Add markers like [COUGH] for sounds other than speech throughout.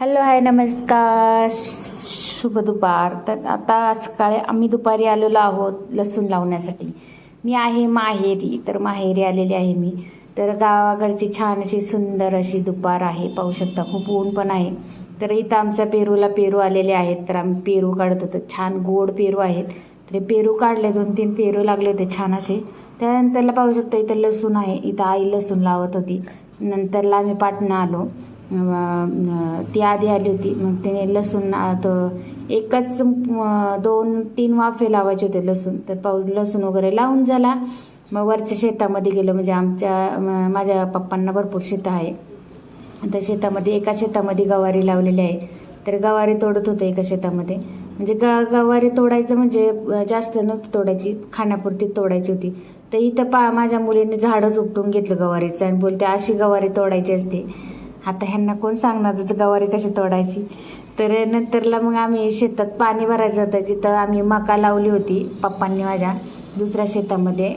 Hello hi नमस्कार. शुभ दुपार. तर आता सकाळी आम्ही दुपारी आलेलो आहोत लसूण लावण्यासाठी. मी आहे माहेरी तर माहेरी आलेली आहे मी. तर गावाकडची छान अशी सुंदर अशी दुपार आहे. पाहू शकता खूप ऊन पण आहे. तर इथं आमच्या पेरूला पेरू आलेले आहेत. तर आम्ही पेरू काढत होतो. छान गोड पेरू आहेत. तर पेरू काढले दोन तीन पेरू लागले होते छान असे. त्यानंतरला पाहू शकता इथं लसूण आहे. इथं आई लसूण लावत होती. नंतरला आम्ही पाटणा आलो. ती आधी आली होती. मग तिने लसूण तो एकच दोन तीन वाफे लावायचे होते लसूण. तर पाऊस लसूण वगैरे लावून झाला. मग वरच्या शेतामध्ये गेलो. म्हणजे आमच्या माझ्या पप्पांना भरपूर शेत आहे. त्या शेतामध्ये एका शेतामध्ये गवारी लावलेली आहे. तर गवारी तोडत होतं एका शेतामध्ये. म्हणजे ग गवारी तोडायचं म्हणजे जास्त नव्हती तोडायची. खाण्यापुरती तोडायची होती. तर इथं पा माझ्या मुलीने झाडच उपटून घेतलं गवारीचं. आणि बोलते अशी गवारी तोडायची असते. आता ह्यांना कोण सांगणार होतं गवारी कशी तोडायची? तर नंतरला मग आम्ही शेतात पाणी भरायचं होतं. जिथं आम्ही मका लावली होती पप्पांनी माझ्या दुसऱ्या शेतामध्ये.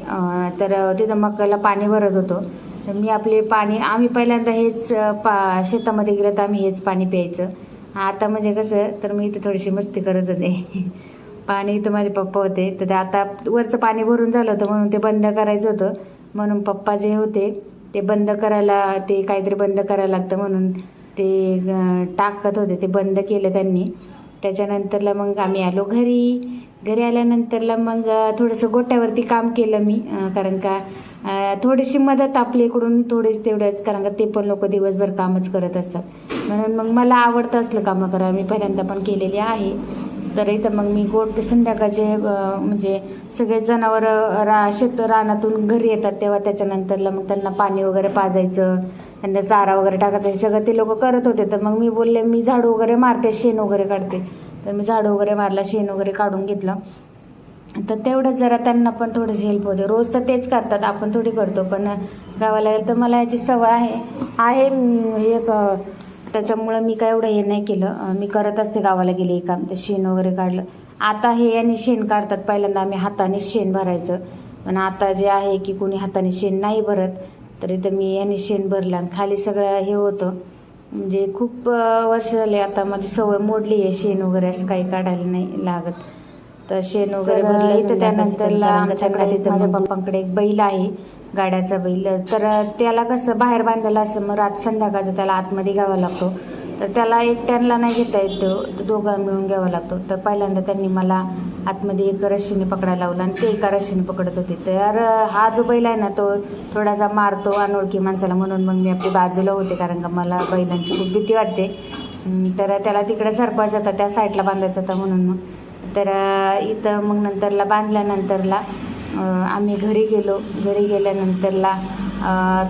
तर तिथं मकाला पाणी भरत होतो. तर मी आपले पाणी आम्ही पहिल्यांदा हेच पा शेतामध्ये गेलं तर आम्ही हेच पाणी प्यायचं. आता म्हणजे कसं तर मी इथं थोडीशी मस्ती करत होते. [LAUGHS] पाणी इथं माझे पप्पा होते. तर ते आता वरचं पाणी भरून झालं होतं म्हणून ते बंद करायचं होतं. म्हणून पप्पा जे होते ते बंद करायला ते काहीतरी बंद करायला लागतं म्हणून ते टाकत होते. ते बंद केलं त्यांनी. त्याच्यानंतरला मग आम्ही आलो घरी. घरी आल्यानंतरला मग थोडंसं गोट्यावरती काम केलं मी. कारण का थोडीशी मदत आपल्याकडून थोडीच तेवढ्याच कारण का ते पण लोक दिवसभर कामच करत असतात. म्हणून मग मला आवडतं असलं कामं करायला मी पहिल्यांदा पण केलेली आहे. तर इथं मग मी गोट संध्याकाळचे म्हणजे सगळे जनावर रा शेत रानातून घरी येतात तेव्हा त्याच्यानंतरला मग त्यांना पाणी वगैरे पाजायचं त्यांना चारा वगैरे टाकायचं हे सगळं ते लोक करत होते. तर मग मी बोलले मी झाडू वगैरे मारते शेण वगैरे काढते. तर मी झाडू वगैरे मारला शेण वगैरे काढून घेतलं. तर तेवढंच जरा त्यांना पण थोडीशी हेल्प होते. रोज तर तेच करतात आपण थोडी करतो. पण गावाला गेलं तर मला याची सवय आहे. आहे एक त्याच्यामुळं मी काय एवढं हे नाही केलं. मी करत असते गावाला गेले काम ते शेण वगैरे काढलं. आता हे यांनी शेण काढतात. पहिल्यांदा आम्ही हाताने शेण भरायचं. पण आता जे आहे की कोणी हाताने शेण नाही भरत तर इथं मी यांनी शेण भरलं आणि खाली सगळं हे होतं. म्हणजे खूप वर्ष झाले आता माझी सवय मोडली आहे शेण वगैरे असं काही काढायला नाही लागत. तर शेण वगैरे तर भरलं. संध्याकाळचं त्यानंतरला आमच्याकडे तिथं माझ्या पप्पांकडे एक बैल आहे गाड्याचा बैल. तर त्याला कसं बाहेर बांधलेलं असं मग रात संध्याकाळचं त्याला आतमध्ये घ्यावा लागतो. तर त्याला एकट्याला नाही घेता येत दोघां मिळून घ्यावा लागतो. तर पहिल्यांदा त्यांनी मला आतमध्ये एक रस्सीने पकडायला लावला आणि ते एका रस्सीने पकडत होते. तर हा जो बैल आहे ना तो थोडासा मारतो अनोळखी माणसाला. म्हणून मग मी आपली बाजूला होते कारण का मला बैलांची खूप भीती वाटते. तर त्याला तिकडे सरकवायचं होता त्या साईडला बांधायचं होता म्हणून मग तर इथं मग नंतरला बांधल्यानंतरला आम्ही घरी गेलो. घरी गेल्यानंतरला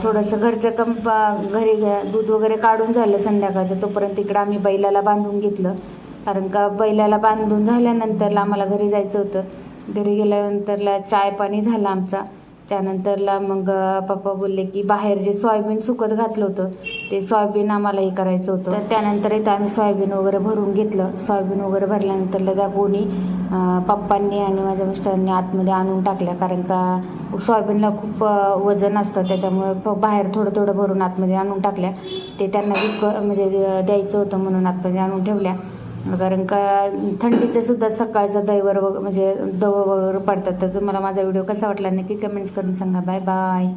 थोडंसं घरचं कंप घरी दूध वगैरे काढून झालं संध्याकाळचं. तोपर्यंत इकडं आम्ही बैलाला बांधून घेतलं. कारण का बैलाला बांधून झाल्यानंतरला आम्हाला घरी जायचं होतं. घरी गेल्यानंतरला चाय पाणी झालं आमचा. त्यानंतरला मग पप्पा बोलले की बाहेर जे सोयाबीन सुकत घातलं होतं ते सोयाबीन आम्हाला हे करायचं होतं. तर त्यानंतर इथं आम्ही सोयाबीन वगैरे भरून घेतलं. सोयाबीन वगैरे भरल्यानंतरला त्या कोणी पप्पांनी आणि माझ्या मिस्टरांनी आतमध्ये आणून टाकल्या. कारण का सोयाबीनला खूप वजन असतं त्याच्यामुळे प- बाहेर थोडं थोडं भरून आतमध्ये आणून टाकल्या. ते त्यांना विक म्हणजे द- द्यायचं होतं म्हणून आतमध्ये आणून ठेवल्या. कारण का थंडीचं सुद्धा सकाळचं दैवर वग म्हणजे दव वगैरे पडतात. तर तुम्हाला माझा व्हिडिओ कसा वाटला नक्की कमेंट्स करून सांगा. Bye bye.